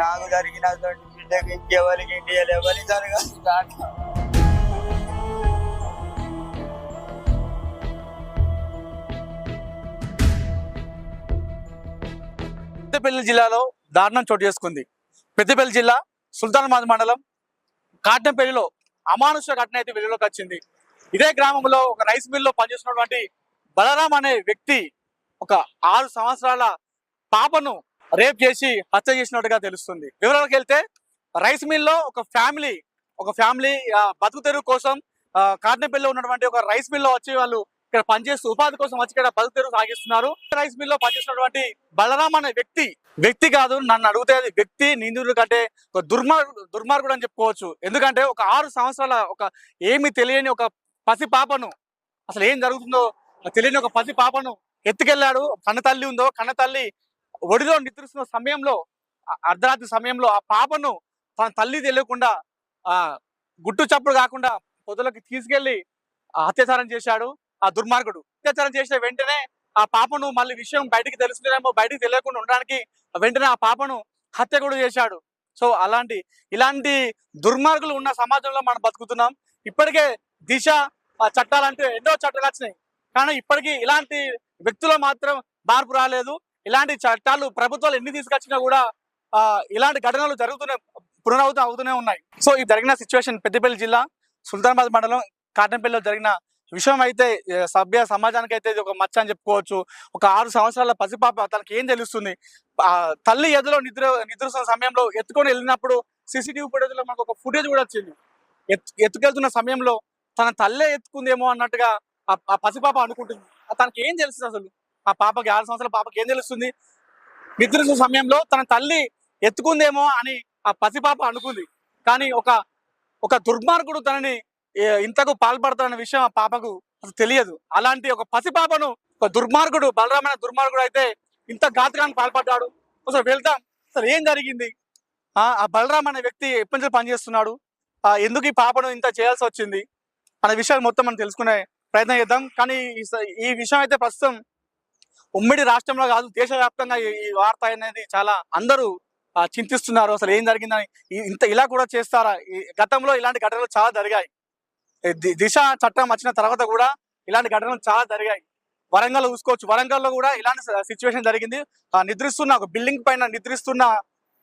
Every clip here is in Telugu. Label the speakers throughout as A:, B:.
A: నాకు జరిగిన బిడ్డకి ఇంకెవరికి ఇండియాలో ఎవరికి జరగాలి
B: పెద్దపల్లి జిల్లాలో దారుణం చోటు చేసుకుంది. పెద్దపల్లి జిల్లా సుల్తానాబాద్ మండలం కాటంపల్లిలో అమానుష ఘటన అయితే వెలుగులోకి వచ్చింది. ఇదే గ్రామంలో ఒక రైస్ మిల్లో పనిచేస్తున్నటువంటి బలరాం అనే వ్యక్తి ఒక ఆరు సంవత్సరాల పాపను రేప్ చేసి హత్య చేసినట్టుగా తెలుస్తుంది. వివరాలకు వెళ్తే రైస్ మిల్లో ఒక ఫ్యామిలీ ఒక ఫ్యామిలీ బతుకు తెరువు కోసం ఆ, ఉన్నటువంటి ఒక రైస్ మిల్లో వచ్చి వాళ్ళు ఇక్కడ పనిచేస్తూ ఉపాధి కోసం వచ్చి ఇక్కడ బతుకు తెరువు సాగిస్తున్నారు. రైస్ మిల్లో పనిచేసినటువంటి బలరాం అనే వ్యక్తి వ్యక్తి కాదు నన్ను అడిగితే అది వ్యక్తి నిందితుడు కంటే ఒక దుర్మార్ దుర్మార్గుడు అని చెప్పుకోవచ్చు. ఎందుకంటే ఒక ఆరు సంవత్సరాల ఒక ఏమి తెలియని ఒక పసి పాపను అసలు ఏం జరుగుతుందో తెలియని ఒక పసి పాపను ఎత్తుకెళ్ళాడు కన్న తల్లి ఉందో కన్న తల్లి ఒడిలో నిద్రిస్తున్న సమయంలో అర్ధరాత్రి సమయంలో ఆ పాపను తన తల్లి తెలియకుండా ఆ గుట్టు చప్పుడు కాకుండా పొదలకి తీసుకెళ్ళి అత్యాచారం చేశాడు ఆ దుర్మార్గుడు. అత్యాచారం చేసిన వెంటనే ఆ పాపను మళ్ళీ విషయం బయటికి తెలుసుకునేమో బయటికి తెలియకుండా ఉండడానికి వెంటనే ఆ పాపను హత్య కూడా చేశాడు. సో అలాంటి ఇలాంటి దుర్మార్గులు ఉన్న సమాజంలో మనం బతుకుతున్నాం. ఇప్పటికే దిశ ఆ చట్టాలంటే ఎన్నో చట్టాలు వచ్చినాయి. కానీ ఇప్పటికీ ఇలాంటి వ్యక్తులు మాత్రం మార్పు రాలేదు. ఇలాంటి చట్టాలు ప్రభుత్వాలు ఎన్ని తీసుకొచ్చినా కూడా ఆ ఇలాంటి ఘటనలు జరుగుతూనే పునరావృతం అవుతూనే ఉన్నాయి. సో ఈ జరిగిన సిచ్యువేషన్ పెద్దపల్లి జిల్లా సుల్తానాబాద్ మండలం కాటంపల్లిలో జరిగిన విషయం అయితే సభ్య సమాజానికి అయితే ఇది ఒక మచ్చ అని చెప్పుకోవచ్చు. ఒక ఆరు సంవత్సరాల పసిపాప తనకి ఏం తెలుస్తుంది? ఆ తల్లి ఎదులో నిద్ర నిద్రిస్తున్న సమయంలో ఎత్తుకొని వెళ్ళినప్పుడు సీసీటీవీ ఫుటేజ్లో మనకు ఒక ఫుటేజ్ కూడా వచ్చింది. ఎత్తుకెళ్తున్న సమయంలో తన తల్లే ఎత్తుకుందేమో అన్నట్టుగా ఆ ఆ పసిపాప అనుకుంటుంది. ఆ తనకి ఏం తెలుస్తుంది అసలు? ఆ పాపకి ఆరు సంవత్సరాల పాపకి ఏం తెలుస్తుంది? నిద్రించిన సమయంలో తన తల్లి ఎత్తుకుందేమో అని ఆ పసిపాప అనుకుంది. కానీ ఒక ఒక దుర్మార్గుడు తనని ఇంతకు పాల్పడతాడన్న విషయం ఆ పాపకు అసలు తెలియదు. అలాంటి ఒక పసిపాపను ఒక దుర్మార్గుడు బలరామైన దుర్మార్గుడు అయితే ఇంత ఘాతకానికి పాల్పడ్డాడు. అసలు వెళ్తాం అసలు ఏం జరిగింది? ఆ ఆ బలరాం అనే వ్యక్తి ఎప్పటి నుంచి పనిచేస్తున్నాడు? ఎందుకు ఈ పాపను ఇంత చేయాల్సి వచ్చింది? అనే విషయాలు మొత్తం మనం తెలుసుకునే ప్రయత్నం చేద్దాం. కానీ ఈ విషయం అయితే ప్రస్తుతం ఉమ్మడి రాష్ట్రంలో కాదు దేశవ్యాప్తంగా ఈ ఈ వార్త అనేది చాలా అందరూ చింతిస్తున్నారు. అసలు ఏం జరిగిందని ఇంత ఇలా కూడా చేస్తారా? గతంలో ఇలాంటి ఘటనలు చాలా జరిగాయి. దిశ చట్టం వచ్చిన తర్వాత కూడా ఇలాంటి ఘటనలు చాలా జరిగాయి. వరంగల్ చూసుకోవచ్చు. వరంగల్లో కూడా ఇలాంటి సిచ్యువేషన్ జరిగింది. ఆ, నిద్రిస్తున్న ఒక బిల్డింగ్ పైన నిద్రిస్తున్న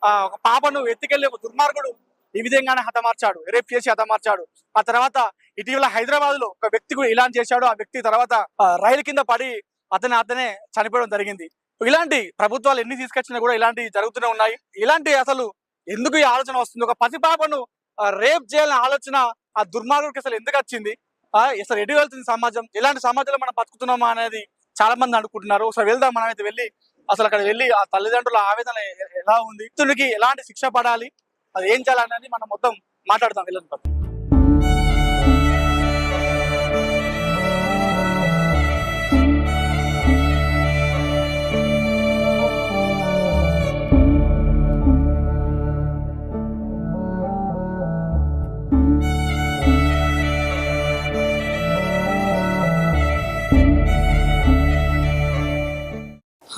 B: ఆ, ఒక పాపను ఎత్తుకెళ్ళి ఒక దుర్మార్గుడు ఈ విధంగానే హతమార్చాడు. రేప్ చేసి హతమార్చాడు. ఆ తర్వాత ఇటీవల హైదరాబాద్లో ఒక వ్యక్తి కూడా ఇలాంటి చేశాడు. ఆ వ్యక్తి తర్వాత రైలు కింద పడి అతని అతనే చనిపోవడం జరిగింది. ఇలాంటి ప్రభుత్వాలు ఎన్ని తీసుకొచ్చినా కూడా ఇలాంటివి జరుగుతూనే ఉన్నాయి. ఇలాంటి అసలు ఎందుకు ఈ ఆలోచన వస్తుంది? ఒక పసిపాపను రేప్ చేయాలనే ఆలోచన ఆ దుర్మార్గుడికి అసలు ఎందుకు వచ్చింది? ఆ, అసలు ఎటు వెళ్తుంది సమాజం? ఇలాంటి సమాజంలో మనం బతుకుతున్నామా అనేది చాలా మంది అనుకుంటున్నారు. ఒకసారి వెళ్దాం మనం అయితే వెళ్ళి అసలు అక్కడ వెళ్ళి ఆ తల్లిదండ్రుల ఆవేదన ఎలా ఉంది? ఇతనికి ఎలాంటి శిక్ష పడాలి? అది ఏం చేయాలనేది మనం మొత్తం మాట్లాడదాం. వెళ్ళండి.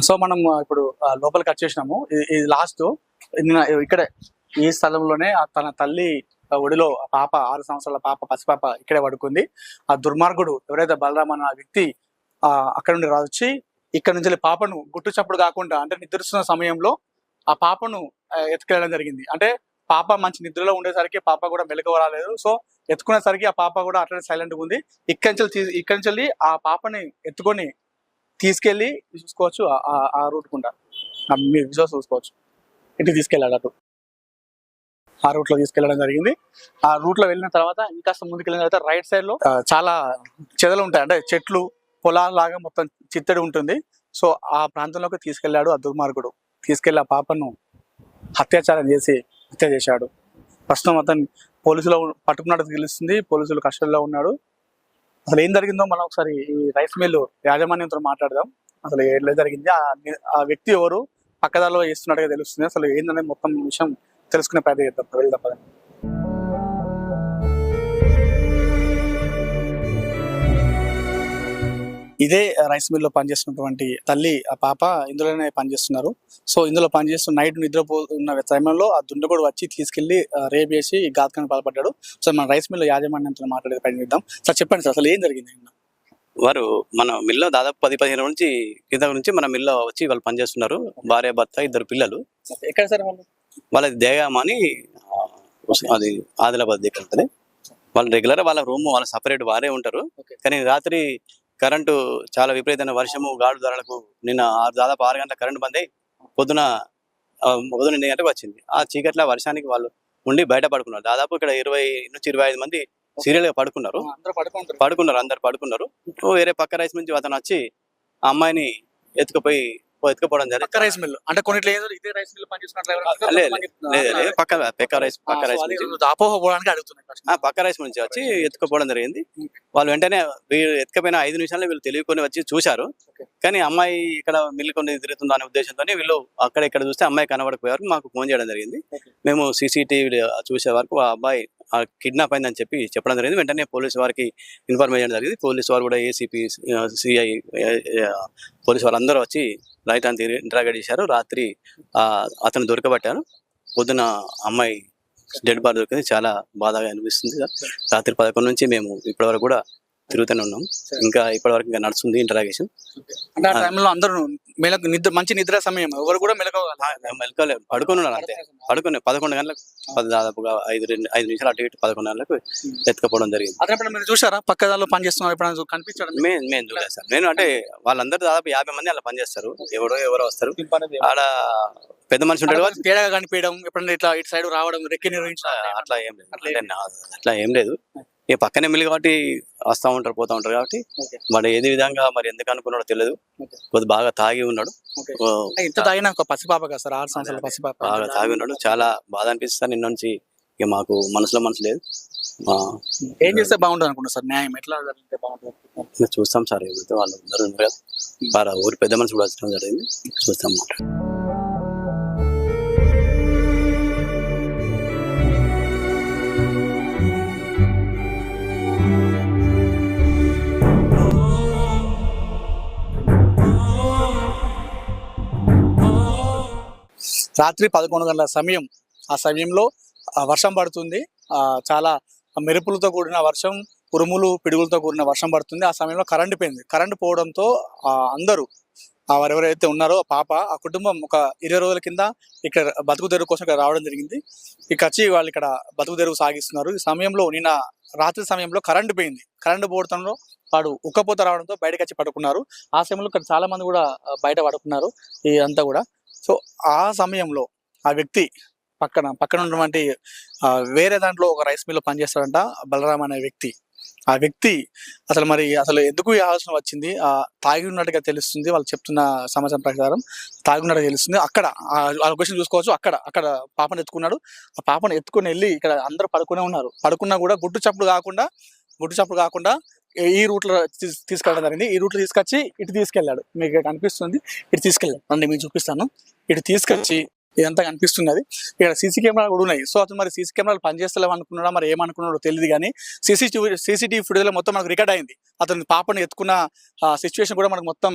B: సో మనం ఇప్పుడు లోపల లోపలికి వచ్చేసినాము ఇది- లాస్ట్ నిన్న ఇక్కడే ఈ స్థలంలోనే తన తల్లి ఒడిలో ఆ పాప ఆరు సంవత్సరాల పాప పసిపాప ఇక్కడే పడుకుంది. ఆ దుర్మార్గుడు ఎవరైతే బలరామ్ అన్న వ్యక్తి ఆ అక్కడ నుండి వచ్చి ఇక్కడ నుంచి పాపను గుట్టు చప్పుడు కాకుండా అంటే నిద్రిస్తున్న సమయంలో ఆ పాపను ఎత్తుకెళ్ళడం జరిగింది. అంటే పాప మంచి నిద్రలో ఉండేసరికి పాప కూడా మెలకువ రాలేదు. సో ఎత్తుకునేసరికి ఆ పాప కూడా అట్లనే సైలెంట్గా ఉంది. ఇక్కడి నుంచి ఇక్కడి నుంచి వెళ్ళి ఆ పాపని ఎత్తుకొని తీసుకెళ్ళి చూసుకోవచ్చు ఆ- రూట్ గుండా. మీరు విజువల్స్ చూసుకోవచ్చు. ఇటు తీసుకెళ్ళాడు అటు. ఆ రూట్లో తీసుకెళ్ళడం జరిగింది. ఆ రూట్లో వెళ్ళిన తర్వాత ఇంకాస్త ముందుకెళ్ళిన తర్వాత రైట్ సైడ్లో చాలా చెదలు ఉంటాయి. అంటే చెట్లు పొలాల లాగా మొత్తం చిత్తడి ఉంటుంది. సో ఆ ప్రాంతంలోకి తీసుకెళ్ళాడు ఆ దుర్మార్గుడు. తీసుకెళ్ళి ఆ పాపను అత్యాచారం చేసి హత్య చేశాడు. ప్రస్తుతం అతను పోలీసులో పట్టుకున్నట్టు తెలుస్తుంది. పోలీసులు కస్టడీలో ఉన్నాడు. అసలు ఏం జరిగిందో మనం ఒకసారి ఈ రైస్ మిల్ యాజమాన్యంతో మాట్లాడదాం. అసలు ఎట్లా జరిగింది? ఆ ఆ వ్యక్తి ఎవరు? పక్కదారిలో చేస్తున్నట్టుగా తెలుస్తుంది. అసలు ఏందనేది మొత్తం విషయం తెలుసుకునే ప్రయత్నం చేద్దాం. వెళ్దాం ఇదే రైస్ మిల్లో పనిచేస్తున్నటువంటి తల్లి ఆ పాప ఇందులోనే పనిచేస్తున్నారు. సో ఇందులో పనిచేస్తూ నైట్ నిద్రపోతున్న సమయంలో ఆ దుండగుడు వచ్చి తీసుకెళ్ళి రేప్ చేసి ఘాతకానికి పాల్పడ్డాడు. సో మన రైస్ మిల్ యాజమాన్యంతో మాట్లాడే ప్రయత్నిద్దాం. సార్ చెప్పండి సార్ అసలు ఏం జరిగింది?
C: వారు మన మిల్లో దాదాపు పది పదిహేను నుంచి కింద నుంచి మన మిల్లో వచ్చి వాళ్ళు పనిచేస్తున్నారు. భార్య భర్త ఇద్దరు పిల్లలు.
B: ఎక్కడ సార్ వాళ్ళు?
C: వాళ్ళది దేగామ అని అది ఆదిలాబాద్ దగ్గర ఉంటుంది వాళ్ళు రెగ్యులర్ వాళ్ళ రూమ్ వాళ్ళ సపరేట్ వారే ఉంటారు. కానీ రాత్రి కరెంటు చాలా విపరీతమైన వర్షము గాడు ధరలకు నిన్న ఆరు దాదాపు ఆరు గంటల కరెంటు బంద్ అయి పొద్దున పొద్దున ఎనిమిది గంటలకు వచ్చింది. ఆ చీకట్ల వర్షానికి వాళ్ళు ఉండి బయట పడుకున్నారు. దాదాపు ఇక్కడ ఇరవై నుంచి ఇరవై ఐదు మంది సీరియల్గా పడుకున్నారు. పడుకున్నారు అందరు పడుకున్నారు. వేరే పక్క రైస్ నుంచి అతను వచ్చి ఆ అమ్మాయిని ఎత్తుకుపోయి ఎత్తుకుపోవడం జరిగింది.
B: పక్క రైస్ మిల్ అంటే కొన్నిట్లో ఏదో ఇదే రైస్ మిల్ పనిచేస్తున్నట్లు
C: లేదు, లేదు లేదు పక్క పక్క రైస్ పక్క రైస్
B: అపోహ పోవడానికి అడుగుతున్నాయి
C: పక్క రైస్ నుంచి వచ్చి ఎత్తుకుపోవడం జరిగింది. వాళ్ళు వెంటనే వీళ్ళు ఎత్తుకపోయిన ఐదు నిమిషాల్లో వీళ్ళు తెలియకొని వచ్చి చూశారు. కానీ అమ్మాయి ఇక్కడ మిల్లు కొన్ని తిరుగుతుందో అనే ఉద్దేశంతో వీళ్ళు అక్కడ ఇక్కడ చూస్తే అమ్మాయి కనబడకపోయారు. మాకు ఫోన్ చేయడం జరిగింది. మేము సీసీటీవీ చూసే వరకు ఆ అబ్బాయి కిడ్నాప్ అయిందని చెప్పి చెప్పడం జరిగింది. వెంటనే పోలీసు వారికి ఇన్ఫర్మేషన్ జరిగింది. పోలీసు వారు కూడా ఏసీపీ సిఐ పోలీసు వారందరూ అందరూ వచ్చి రైతాన్ని ఇంటరాగేట్ చేశారు. రాత్రి ఆ, అతను దొరకబట్టారు. పొద్దున అమ్మాయి డెడ్ బాడీ దొరికింది. చాలా బాధగా అనిపిస్తుంది. రాత్రి పదకొండు నుంచి మేము ఇప్పటివరకు కూడా తిరుగుతూనే ఉన్నాం. ఇంకా ఇప్పటివరకు ఇంకా నడుస్తుంది ఇంటరాగేషన్
B: అంటే ఆ టైంలో అందరూ మెలకు నిద్ర మంచి నిద్ర సమయం. ఎవరు కూడా మెలకోవాలి.
C: మెలకలే పడుకొని ఉన్నారు అంతే. పడుకుని పదకొండు గంటలకు పది దాదాపుగా ఐదు రెండు ఐదు నిమిషాలు అటు ఇటు పదకొండు గంటలకు ఎత్తుకపోవడం జరిగింది.
B: ఇప్పుడు మీరు చూసారా పక్క దానిలో పని చేస్తున్నారు ఎప్పుడైనా కనిపించడం
C: మేము మేము చూడలేదు సార్. నేను అంటే వాళ్ళందరూ దాదాపు యాభై మంది అలా పనిచేస్తారు ఎవరో ఎవరో వస్తారు. ఆడ పెద్ద మనిషి ఉంటాడు
B: తేడాగా కనిపించడం ఎప్పుడైనా ఇట్లా ఇటు సైడ్ రావడం రెక్కి నిర్వహించడం
C: అట్లా ఏం లేదు. అట్లా ఏం లేదు. ఇక పక్కనే మిల్లు కాబట్టి వస్తూ ఉంటారు పోతా ఉంటారు కాబట్టి. మరి ఏది విధంగా మరి ఎందుకు అనుకున్నాడో తెలియదు. కొద్ది బాగా తాగి ఉన్నాడు.
B: ఇంత తాగిన ఒక పసిపాప కదా సార్? ఆరు సంవత్సరాల పసిపాప
C: బాగా తాగి ఉన్నాడు. చాలా బాధ అనిపిస్తుంది నిన్న నుంచి ఇక మాకు మనసులో మనసు లేదు.
B: ఏం చేస్తే బాగుంటుంది అనుకుంటా సార్? న్యాయం ఎట్లా జరిగితే బాగుంటుంది
C: చూస్తాం సార్. ఏమైతే వాళ్ళు ఉన్నారు కదా వారు ఊరి పెద్ద మనిషి కూడా వచ్చడం జరిగింది. చూస్తాం మాట
B: రాత్రి పదకొండు గంటల సమయం ఆ సమయంలో వర్షం పడుతుంది. ఆ చాలా మెరుపులతో కూడిన వర్షం ఉరుములు పిడుగులతో కూడిన వర్షం పడుతుంది. ఆ సమయంలో కరెంట్ పోయింది. కరెంట్ పోవడంతో ఆ అందరూ ఆ ఎవరెవరైతే ఉన్నారో పాప ఆ కుటుంబం ఒక ఇరవై రోజుల కింద ఇక్కడ బతుకు తెరువు కోసం ఇక్కడ రావడం జరిగింది. ఇక్కడ వచ్చి వాళ్ళు ఇక్కడ బతుకు తెరువు సాగిస్తున్నారు. ఈ సమయంలో నిన్న రాత్రి సమయంలో కరెంట్ పోయింది. కరెంట్ పోవడంలో వాడు ఉక్కపోత రావడంతో బయటకు వచ్చి పడుకున్నారు. ఆ సమయంలో ఇక్కడ చాలా మంది కూడా బయట పడుకున్నారు. ఇదంతా కూడా. సో ఆ సమయంలో ఆ వ్యక్తి పక్కన పక్కన ఉన్నటువంటి వేరే దాంట్లో ఒక రైస్ మిల్ పనిచేస్తాడంట బలరామ్ అనే వ్యక్తి. ఆ వ్యక్తి అసలు మరి అసలు ఎందుకు ఈ ఆలోచన వచ్చింది? ఆ తాగి ఉన్నట్టుగా తెలుస్తుంది వాళ్ళు చెప్తున్న సమాచారం ప్రకారం తాగి ఉన్నట్టుగా తెలుస్తుంది. అక్కడ ఆ లొకేషన్ చూసుకోవచ్చు. అక్కడ అక్కడ పాపను ఎత్తుకున్నాడు. ఆ పాపను ఎత్తుకుని వెళ్ళి ఇక్కడ అందరూ పడుకునే ఉన్నారు. పడుకున్నా కూడా గుడ్డు చప్పుడు కాకుండా గుట్టు చప్పుడు కాకుండా ఈ రూట్లో తీసుకెళ్ళడం జరిగింది. ఈ రూట్లో తీసుకొచ్చి ఇటు తీసుకెళ్ళాడు. మీకు ఇక్కడ కనిపిస్తుంది. ఇటు తీసుకెళ్ళాడు. అండి మీకు చూపిస్తాను. ఇటు తీసుకొచ్చి ఇదంతా కనిపిస్తున్నది ఇక్కడ సీసీ కెమెరాలు కూడా ఉన్నాయి. సో అతను మరి సీసీ కెమెరాలు పనిచేస్తలేవు అనుకున్నాడా? మరి ఏమనుకున్నాడో తెలియదు కానీ సీసీటీవీ సీసీటీవీ ఫుటేజ్లో మొత్తం మనకు రికార్డ్ అయింది. అతని పాపను ఎత్తుకున్న సిచ్యువేషన్ కూడా మనకు మొత్తం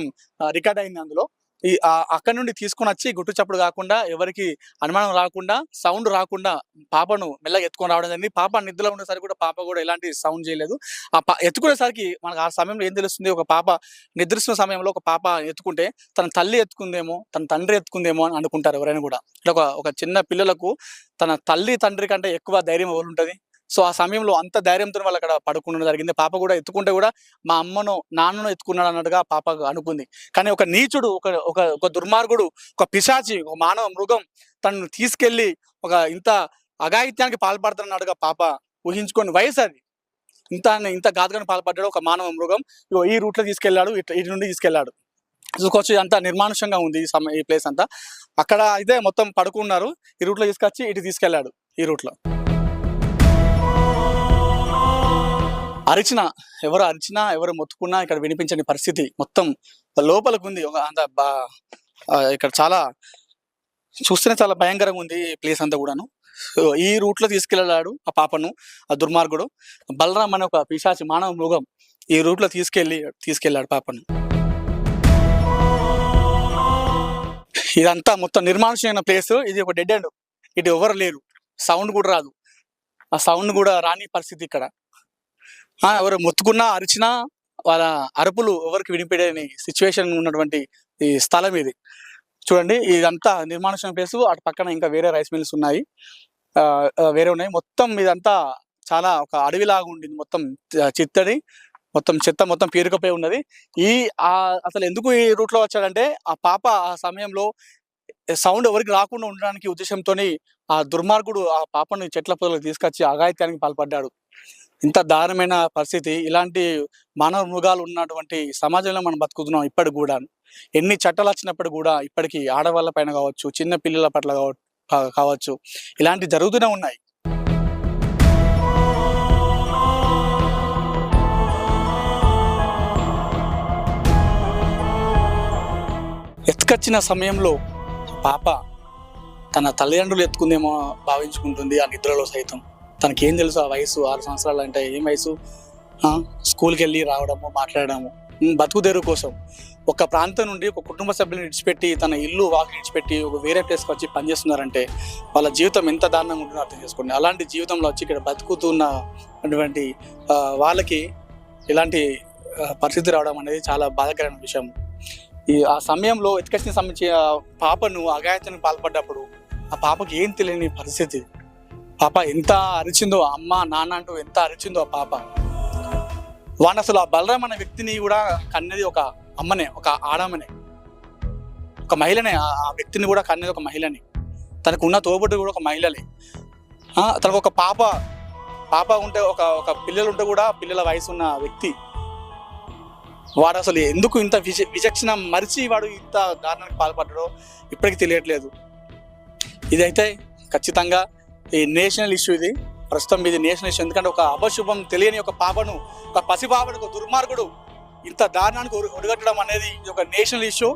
B: రికార్డ్ అయింది అందులో. ఈ అక్కడి అక్కడ నుండి తీసుకొని వచ్చి గుట్టు చప్పుడు కాకుండా ఎవరికి అనుమానం రాకుండా సౌండ్ రాకుండా పాపను మెల్లగా ఎత్తుకొని రావడం జరిగింది. పాప నిద్రలో ఉండేసరికి కూడా పాప కూడా ఎలాంటి సౌండ్ చేయలేదు. ఆ పా ఎత్తుకునేసరికి మనకు ఆ సమయంలో ఏం తెలుస్తుంది? ఒక పాప నిద్రిస్తున్న సమయంలో ఒక పాప ఎత్తుకుంటే తన తల్లి ఎత్తుకుందేమో తన తండ్రి ఎత్తుకుందేమో అని అనుకుంటారు ఎవరైనా కూడా. ఒక ఒక చిన్న పిల్లలకు తన తల్లి తండ్రి కంటే ఎక్కువ ధైర్యం ఎవరు ఉంటుంది? సో ఆ సమయంలో అంత ధైర్యంతో వాళ్ళు అక్కడ పడుకుండడం జరిగింది. పాప కూడా ఎత్తుకుంటే కూడా మా అమ్మను నాన్నను ఎత్తుకున్నాడు అన్నట్టుగా పాప అనుకుంది. కానీ ఒక నీచుడు ఒక ఒక ఒక దుర్మార్గుడు ఒక పిశాచి ఒక మానవ మృగం తనను తీసుకెళ్ళి ఒక ఇంత అఘాయిత్యానికి పాల్పడుతున్నట్టుగా పాప ఊహించుకొని వయసు అది. ఇంత ఇంత ఘాతుకానికి పాల్పడ్డాడు ఒక మానవ మృగం. ఈ రూట్లో తీసుకెళ్ళాడు ఇట్ ఇటు నుండి తీసుకెళ్ళాడు చూసుకొచ్చి అంతా నిర్మానుష్యంగా ఉంది ఈ సమ ఈ ప్లేస్ అంతా. అక్కడ అయితే మొత్తం పడుకున్నారు. ఈ రూట్లో తీసుకొచ్చి ఇటు తీసుకెళ్ళాడు ఈ రూట్లో అరిచిన ఎవరు అరిచినా ఎవరు మొత్తుకున్నా ఇక్కడ వినిపించని పరిస్థితి మొత్తం లోపలకు ఉంది ఒక అంత బా ఇక్కడ చాలా చూస్తేనే చాలా భయంకరంగా ఉంది ప్లేస్ అంతా కూడాను. ఈ రూట్లో తీసుకెళ్ళాడు ఆ పాపను ఆ దుర్మార్గుడు. బలరాం అనే ఒక పిశాచి మానవ మృగం ఈ రూట్లో తీసుకెళ్ళి తీసుకెళ్ళాడు పాపను. ఇదంతా మొత్తం నిర్మానుషమైన ప్లేస్. ఇది ఒక డెడ్ అండ్ ఇటు ఎవరు లేరు. సౌండ్ కూడా రాదు. ఆ సౌండ్ కూడా రాని పరిస్థితి ఇక్కడ. ఎవరు మొత్తుకున్నా అరిచినా వాళ్ళ అరుపులు ఎవరికి వినిపించని సిచ్యువేషన్ ఉన్నటువంటి ఈ స్థలం ఇది. చూడండి ఇదంతా నిర్మానుష్యమైన ప్లేస్. అటు పక్కన ఇంకా వేరే రైస్ మిల్స్ ఉన్నాయి. ఆ, వేరే ఉన్నాయి. మొత్తం ఇదంతా చాలా ఒక అడవిలాగా ఉండింది. మొత్తం చిత్తడి. మొత్తం చెత్త మొత్తం పేరుకపోయి ఉన్నది. ఈ అసలు ఎందుకు ఈ రూట్లో వచ్చాడంటే ఆ పాప ఆ సమయంలో సౌండ్ ఎవరికి రాకుండా ఉండడానికి ఉద్దేశంతో ఆ దుర్మార్గుడు ఆ పాపను చెట్ల పొదలకు తీసుకొచ్చి అఘాయిత్యానికి పాల్పడ్డాడు. ఇంత దారుణమైన పరిస్థితి ఇలాంటి మానవ మృగాలు ఉన్నటువంటి సమాజంలో మనం బతుకుతున్నాం ఇప్పటికి కూడా ఎన్ని చట్టాలు వచ్చినప్పుడు కూడా ఇప్పటికీ ఆడవాళ్ళ పైన కావచ్చు చిన్న పిల్లల పట్ల కావచ్చు ఇలాంటి జరుగుతూనే ఉన్నాయి. ఎత్తుకొచ్చిన సమయంలో పాప తన తల్లిదండ్రులు ఎత్తుకుందేమో భావించుకుంటుంది ఆ నిద్రలో సైతం. తనకేం తెలుసు ఆ వయసు ఆరు సంవత్సరాలు అంటే ఏం వయసు? స్కూల్కి వెళ్ళి రావడము మాట్లాడడము బతుకు బతుకుదేరు కోసం. ఒక ప్రాంతం నుండి ఒక కుటుంబ సభ్యులను విడిచిపెట్టి తన ఇల్లు వాకిలి విడిచిపెట్టి ఒక వేరే ప్లేస్కి వచ్చి పనిచేస్తున్నారంటే వాళ్ళ జీవితం ఎంత దారుణంగా ఉంటుందో అర్థం చేసుకోండి. అలాంటి జీవితంలో వచ్చి ఇక్కడ బతుకుతున్న అటువంటి వాళ్ళకి ఇలాంటి పరిస్థితి రావడం అనేది చాలా బాధాకరమైన విషయం. ఈ ఆ సమయంలో ఎత్తుకొచ్చిన సంబంధించి పాపను అగాయత్యానికి పాల్పడ్డప్పుడు ఆ పాపకి ఏం తెలియని పరిస్థితి? పాప ఎంత అరిచిందో అమ్మ నాన్న అంటూ ఎంత అరిచిందో ఆ పాప. వాడిని అసలు ఆ బలరాం అనే వ్యక్తిని కూడా కన్నది ఒక అమ్మనే ఒక ఆడమనే ఒక మహిళనే ఆ వ్యక్తిని కూడా కన్నది ఒక మహిళని. తనకు ఉన్న తోబుట్టు కూడా ఒక మహిళలే. తనకు ఒక పాప పాప ఉంటే ఒక ఒక పిల్లలు ఉంటే కూడా పిల్లల వయసు ఉన్న వ్యక్తి. వాడు అసలు ఎందుకు ఇంత విచ విచక్షణ మరిచి వాడు ఇంత దారుణానికి పాల్పడ్డాడో ఇప్పటికీ తెలియట్లేదు. ఇదైతే ఖచ్చితంగా ఈ నేషనల్ ఇష్యూ ఇది. ప్రస్తుతం ఇది నేషనల్ ఇష్యూ. ఎందుకంటే ఒక అపశుభం తెలియని ఒక పాపను ఒక పసిపాపను ఒక దుర్మార్గుడు ఇంత దారుణానికి ఒడిగట్టడం అనేది ఇది ఒక నేషనల్ ఇష్యూ.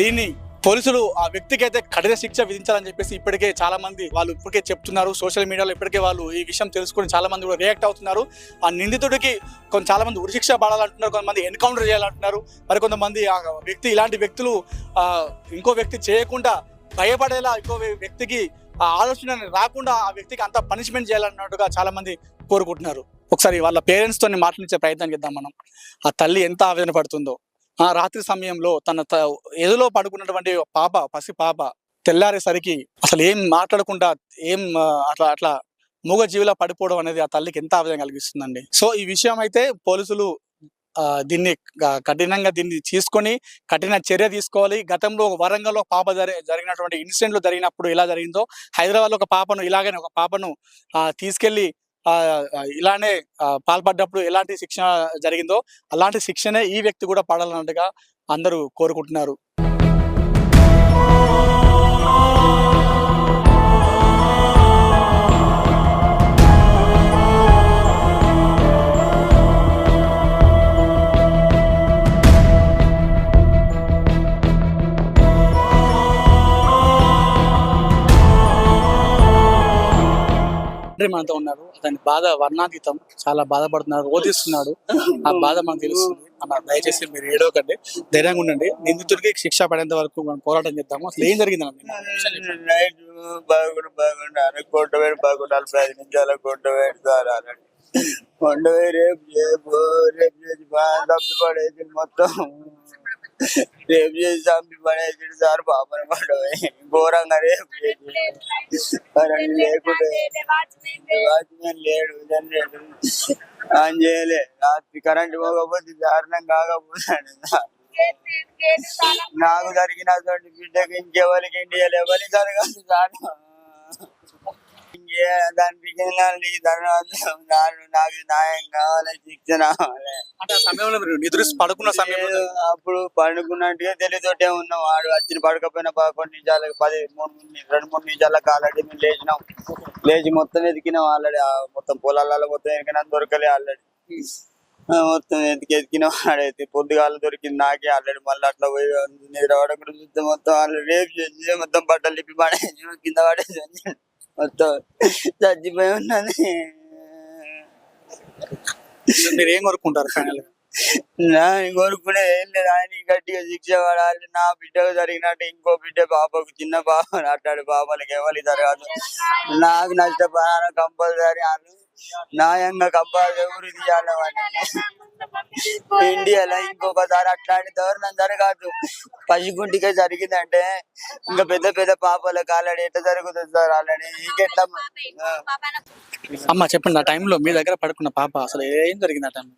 B: దీన్ని పోలీసులు ఆ వ్యక్తికి అయితే కఠిన శిక్ష విధించాలని చెప్పేసి ఇప్పటికే చాలా మంది వాళ్ళు ఇప్పటికే చెప్తున్నారు. సోషల్ మీడియాలో ఇప్పటికే వాళ్ళు ఈ విషయం తెలుసుకొని చాలా మంది కూడా రియాక్ట్ అవుతున్నారు. ఆ నిందితుడికి కొంత చాలా మంది ఉరిశిక్ష పడాలంటున్నారు కొంతమంది ఎన్కౌంటర్ చేయాలంటున్నారు. మరి కొంతమంది ఆ వ్యక్తి ఇలాంటి వ్యక్తులు ఇంకో వ్యక్తి చేయకుండా భయపడేలా ఇంకో వ్యక్తికి ఆ ఆలోచన రాకుండా ఆ వ్యక్తికి అంత పనిష్మెంట్ చేయాలన్నట్టుగా చాలా మంది కోరుకుంటున్నారు. ఒకసారి వాళ్ళ పేరెంట్స్తో మాట్లాడించే ప్రయత్నం చేద్దాం మనం. ఆ తల్లి ఎంత ఆవేదన పడుతుందో. ఆ రాత్రి సమయంలో తన త- ఎదులో పడుకున్నటువంటి పాప పసి పాప తెల్లారేసరికి అసలు ఏం మాట్లాడకుండా ఏం అట్లా అట్లా మూగ జీవిలా పడిపోవడం అనేది ఆ తల్లికి ఎంత ఆవేదన కలిగిస్తుందండి. సో ఈ విషయం అయితే పోలీసులు దీన్ని కఠినంగా దీన్ని తీసుకొని కఠిన చర్య తీసుకోవాలి. గతంలో వరంగల్లో పాప జరిగినటువంటి ఇన్సిడెంట్లు జరిగినప్పుడు ఎలా జరిగిందో హైదరాబాద్ ఒక పాపను ఇలాగనే ఒక పాపను ఆ, తీసుకెళ్ళి ఆ, ఇలానే పాల్పడ్డప్పుడు ఎలాంటి శిక్షణ జరిగిందో అలాంటి శిక్షనే ఈ వ్యక్తి కూడా పడాలన్నట్టుగా అందరూ కోరుకుంటున్నారు. తండ్రి మనతో ఉన్నారు అతని బాధ వర్ణాతీతం చాలా బాధపడుతున్నారు రోధిస్తున్నాడు ఆ బాధ మనకు తెలుస్తుంది అన్న దయచేసి మీరు ఏడవకండి ధైర్యంగా ఉండండి నిందితుడికి శిక్ష పడేంత వరకు మనం పోరాటం చేద్దాము అసలు ఏం జరిగింది
A: బాగుండు బాగుండు అని బాగుండు నలభై ఐదు రేపు రేపు రేపు మొత్తం రేపు చేసి చంపి పడేసి సార్ పాపని పడవే ఘోరంగా రేపు లేకుంటే వాచ్మెన్ లేడు. జనరేటర్ ఆన్ చేయలే రాత్రి కరెంట్ పోకపోతే దారుణం కాకపోతాడు నాకు జరిగిన అటువంటి బిడ్డకి ఇంకెవరికి ఇండియాలో ఎవరికి జరగదు సార్. నీకు ధన్యవాదాలు నాకు నాకు న్యాయం కావాలి శిక్ష రావాలి.
B: అంటే ఆ సమయంలో మీరు నిద్ర పడుకున్న సమయంలో
A: ఏదో అప్పుడు పండుకున్నట్టుగా తెలియతోటే ఉన్నాం వాడు వచ్చి పడకపోయినా పదకొండు నిమిషాలకు పది మూడు రెండు మూడు నిమిషాలకు ఆల్రెడీ మేము లేచినాం. లేచి మొత్తం ఎదికినాం ఆల్రెడీ మొత్తం పొలాలలో మొత్తం ఎదికినా దొరకలే ఆల్రెడీ. మొత్తం ఎదికి ఎదికిన వాడైతే పొద్దుగాల దొరికింది నాకే ఆల్రెడీ మళ్ళీ అట్లా పోయి నిద్ర పడకుండా చూస్తే మొత్తం ఆల్రెడీ రేపు చేసి మొత్తం బట్టలు తిప్పి పడేసి కింద పడేసి మొత్తం చచ్చిపోయి ఉన్నది.
B: మీరు ఏం కోరుకుంటారు ఫైనల్గా?
A: నా కోరుకునే ఏం లేదు. ఆయన గట్టిగా శిక్ష పడాలి. నా బిడ్డకు జరిగినట్టు ఇంకో బిడ్డ పాపకు చిన్న పాప అట్టాడు పాపలకి ఎవరికి జరగదు. నాకు నష్టపడాలి కంపల్సరీ. అని న్యాయంగా కంపల్సరీ ఎవరు తీయాలి వాడిని. ఇండియాలో ఇంకొకసారి అట్లాంటి దారుణం జరగదు పసిగుంటికే జరిగిందంటే ఇంకా పెద్ద పెద్ద పాపలకు ఆల్రెడీ ఎట్లా జరుగుతుంది సార్ ఆల్రెడీ? ఇంకెట్లా.
B: అమ్మ చెప్పండి ఆ టైంలో మీ దగ్గర పడుకున్న పాప అసలు ఏం జరిగింది ఆ టైంలో?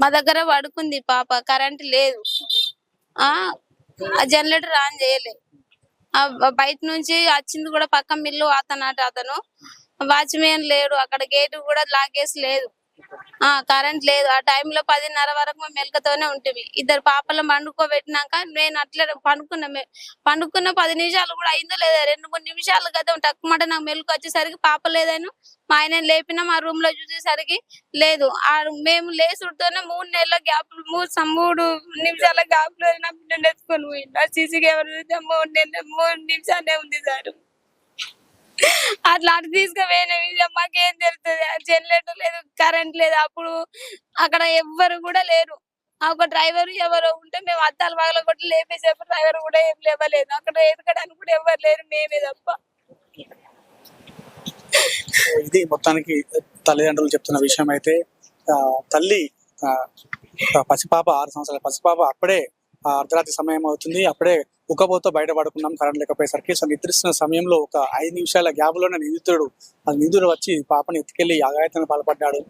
D: మా దగ్గర పడుకుంది పాప కరెంట్ లేదు. ఆ ఆ జనరేటర్ ఆన్ చేయలే. ఆ బ- బయట నుంచి వచ్చింది కూడా పక్క మిల్లు అతనట అతను. వాచ్మెన్ లేడు అక్కడ గేట్ కూడా లాగేసి లేదు. ఆ కరెంట్ లేదు. ఆ టైంలో పదిన్నర వరకు మేము మెలకతోనే ఉంటుంది ఇద్దరు పాపలను పండుకోబెట్టినాక నేను అట్లా పండుకున్నా మే- పండుకున్న పది నిమిషాలు కూడా అయిందో లేదా రెండు మూడు నిమిషాలు కదా తక్కువ నాకు మెలకు వచ్చేసరికి పాప లేదని మా ఆయన లేపినా మా రూమ్లో చూసేసరికి లేదు. ఆ మేము లేసుడుతోనే మూడు నెలల గ్యాప్ మూడు మూడు నిమిషాల గ్యాప్లో నా బిడ్డను ఎత్తుకొని పోయింది ఆ సీసీ కెమెరా మూడు నెలలు మూడు నిమిషాలే ఉంది సార్. అట్లా అటు తీసుకుపోయిన. విషయం మాకేం తెలుస్తుంది? జనరేటర్ లేదు కరెంట్ లేదు. అప్పుడు అక్కడ ఎవ్వరు కూడా లేరు. ఆ ఒక డ్రైవర్ ఎవరో ఉంటే మేము అద్దాలు పగల కొట్టి లేపేసేపు డ్రైవర్ కూడా ఏం లేవలేదు. అక్కడ ఎదగడానికి కూడా ఎవరు లేరు మేమే తప్ప.
B: ఇది మొత్తానికి తల్లిదండ్రులు చెప్తున్న విషయం అయితే ఆ, తల్లి పసిపాప ఆరు సంవత్సరాల పసిపాప అప్పుడే అర్ధరాత్రి సమయం అవుతుంది. అప్పుడే ఉక్కబోతో బయట పడుకున్నాం కరెంట్ లేకపోయేసరికి సో నిద్రిస్తున్న సమయంలో ఒక ఐదు నిమిషాల గ్యాప్లోనే నిందితుడు ఆ నిందితుడు వచ్చి పాపని ఎత్తుకెళ్ళి అఘాయితానికి పాల్పడ్డాడు.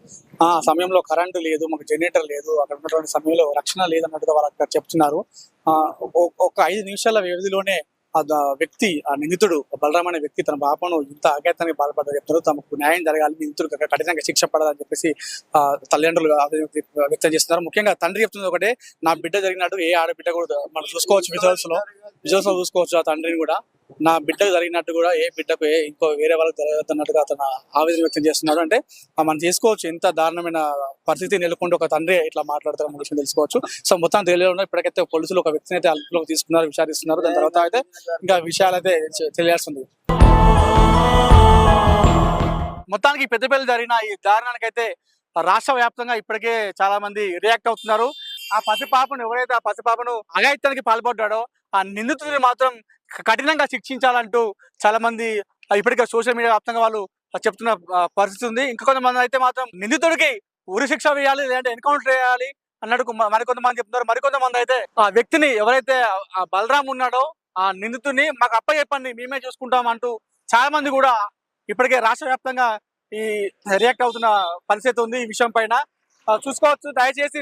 B: ఆ సమయంలో కరెంటు లేదు మాకు జనరేటర్ లేదు అక్కడ ఉన్నటువంటి సమయంలో రక్షణ లేదన్నట్టుగా వాళ్ళు అక్కడ చెప్తున్నారు. ఆ ఒ- ఒక ఐదు నిమిషాల వ్యవధిలోనే ఆ వ్యక్తి ఆ నిందితుడు బలరామ్ అనే వ్యక్తి తన పాపను ఇంత అఘాయితానికి బాధపడ్డారు చెప్తారు తమకు న్యాయం జరగాలి నిందితుడు కఠినంగా శిక్ష పడాలని చెప్పేసి ఆ తల్లిదండ్రులు వ్యక్తం చేస్తున్నారు. ముఖ్యంగా తండ్రి చెప్తుంది ఒకటే నా బిడ్డ జరిగినట్టు ఏ ఆడబిడ్డ కూడా మనం చూసుకోవచ్చు విజువల్స్లో విజువల్స్లో చూసుకోవచ్చు ఆ తండ్రిని కూడా. నా బిడ్డకు జరిగినట్టు కూడా ఏ బిడ్డకు ఏ ఇంకో వేరే వాళ్ళకి జరగదు అతను ఆవేదన వ్యక్తం చేస్తున్నాడు. అంటే మనం చేసుకోవచ్చు ఎంత దారుణమైన పరిస్థితి నెలకొంటే ఒక తండ్రి ఇట్లా మాట్లాడతారు మన విషయం తెలుసుకోవచ్చు. సో మొత్తం తెలియదు ఇప్పటికైతే పోలీసులు ఒక వ్యక్తిని అయితే అదుపులోకి తీసుకున్నారు విచారిస్తున్నారు. దాని తర్వాత అయితే ఇంకా విషయాలు అయితే తెలియాల్సింది. మొత్తానికి పెద్దపల్లి జరిగిన ఈ దారుణానికి అయితే రాష్ట్ర వ్యాప్తంగా ఇప్పటికే చాలా మంది రియాక్ట్ అవుతున్నారు. ఆ పసిపాపను ఎవరైతే ఆ పసిపాపను అఘాయిత్యానికి పాల్పడ్డాడో ఆ నిందితుడిని మాత్రం కఠినంగా శిక్షించాలంటూ చాలా మంది ఇప్పటికే సోషల్ మీడియా వ్యాప్తంగా వాళ్ళు చెప్తున్న పరిస్థితి ఉంది. ఇంకొంతమంది అయితే మాత్రం నిందితుడికి ఉరి శిక్ష వేయాలి లేదంటే ఎన్కౌంటర్ చేయాలి అన్నట్టు మరికొంతమంది చెప్తున్నారు. మరికొంతమంది అయితే ఆ వ్యక్తిని ఎవరైతే బలరాం ఉన్నాడో ఆ నిందితుడిని మాకు అప్ప చెప్పండి మేమే చూసుకుంటాం అంటూ చాలా మంది కూడా ఇప్పటికే రాష్ట్ర వ్యాప్తంగా ఈ రియాక్ట్ అవుతున్న పరిస్థితి ఉంది ఈ విషయం పైన. చూసుకోవచ్చు. దయచేసి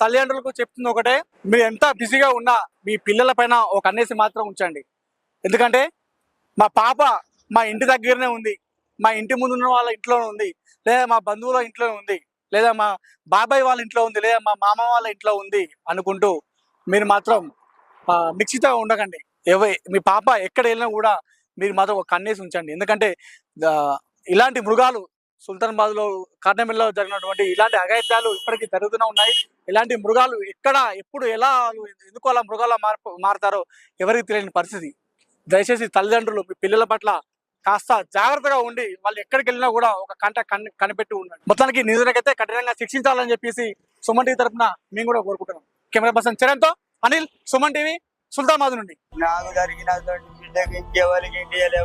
B: తల్లిదండ్రులకు చెప్తుంది ఒకటే మీరు ఎంత బిజీగా ఉన్నా మీ పిల్లల పైన ఒక కన్నేసి మాత్రం ఉంచండి. ఎందుకంటే మా పాప మా ఇంటి దగ్గరనే ఉంది. మా ఇంటి ముందు ఉన్న వాళ్ళ ఇంట్లోనే ఉంది. లేదా మా బంధువుల ఇంట్లోనే ఉంది. లేదా మా బాబాయ్ వాళ్ళ ఇంట్లో ఉంది. లేదా మా మామ వాళ్ళ ఇంట్లో ఉంది అనుకుంటూ మీరు మాత్రం ఆ, నిశ్చితంగా ఉండకండి. ఎవ మీ పాప ఎక్కడ వెళ్ళినా కూడా మీరు మాత్రం ఒక కన్నేసి ఉంచండి. ఎందుకంటే ఇలాంటి మృగాలు సుల్తాన్బాద్లో కార్నమిల్లో జరిగినటువంటి ఇలాంటి అఘాయిత్యాలు ఇప్పటికీ జరుగుతూనే ఉన్నాయి. ఇలాంటి మృగాలు ఎక్కడ ఎప్పుడు ఎలా ఎందుకు అలా మృగాల మార్పు మారుతారో ఎవరికి తెలియని పరిస్థితి. దయచేసి తల్లిదండ్రులు మీ పిల్లల పట్ల కాస్త జాగ్రత్తగా ఉండి వాళ్ళు ఎక్కడికి వెళ్ళినా కూడా ఒక కంట కన్- కనిపెట్టి ఉండండి. మొత్తానికి నిధులకైతే కఠినంగా శిక్షించాలని చెప్పేసి సుమన్ టీవీ తరఫున మేము కూడా కోరుకుంటున్నాం. కెమెరా పర్సన్ చరణ్తో అనిల్ సుమన్ టీవీ సుల్తానాబాద్ నుండి.
A: నాకు జరిగిన బిడ్డకి ఇంకెవరికి ఇండియాలో